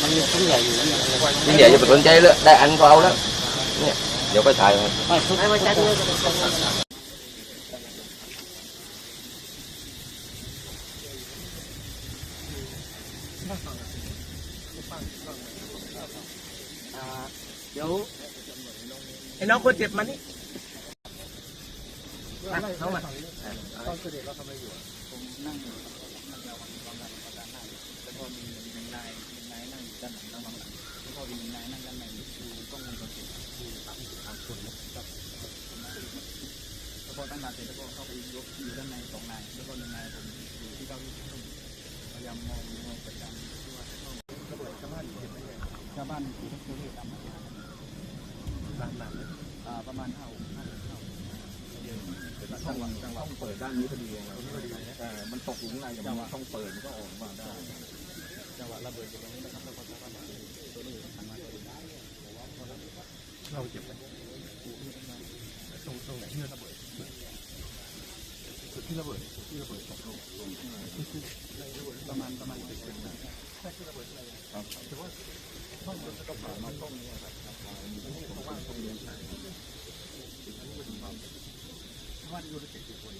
มันมีชิ้นใหญ่อยู่นี่ นี่ น เดี๋ยวอยู่ด้านไปสนใจเลยได้อันก็เอาแล้วก็เนี่ยเดี๋ยวก็ถ่ายมาไม่ทุกไม่ใช่ด้วยเดี๋ยวไอ้น้องคนเจ็บมานี่เข้ามาชาวบ้านที่เขาเรียกตามหลังหลังประมาณห้าห้าห้าจังหวะจังหวะเปิดด้านนี้พอดีแต่มันตกหลุมในแต่ว่าต้องเปิดมันก็ออกมาได้ จังหวะระเบิดอยู่ตรงนี้นะครับแล้วก็ชาวบ้าตัวนี้หันมาเราเจ็บไหมตรงตรงไหนที่ระเบิดจุดที่ระเบิดจุดที่ระเบิดตกลงลงที่ไหนประมาณประมาณสิบเซนนะใช่ที่ระเบิดอะไรครับถือว่าห้องรถก็ผ่านมาห้องนี้ครับเพราว่าตรงนี้ใช่ว่าดูสเก็ตกี่คน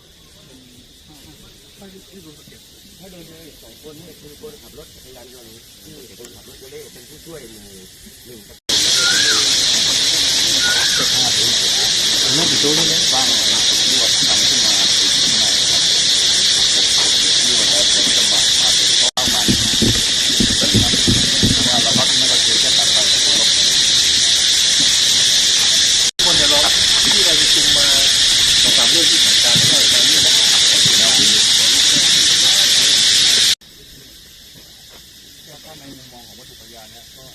ไม่ได้ดูสเก็ตให้ดูเลยสองคนนี่คือคนขับรถจักรยานยนต์ที่คนขับรถตัวเล็กเป็นผู้ช่วยหนึ่งหนึ่งไม่กี่ตัวเลยบ้ ถ้าในมุมมองของวัตถุพยานเนี่ยก็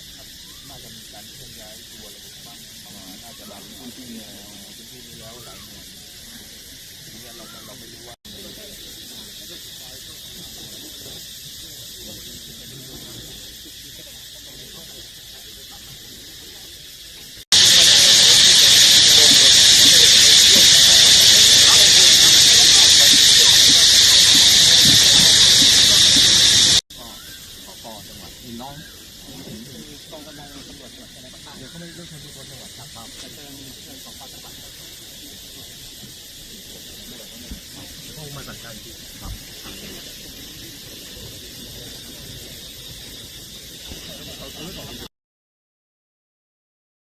น่าจะมีการเคลื่อนย้ายตัวระบบบ้างปน่าจะรับพื้ที่นี้แล้วพื้นที่นี้แล้วหลังเนี่ยทีนี้เราเราไม่รู้ว่า กองกำลังตำรวจตรวจอะไรก็ตามเดี๋ยวเขาไม่เรื่องคนทุกคนตรวจครับครับจะเชิญเชิญของฝ่ายตำรวบเข้ามาจัดการที่ครับ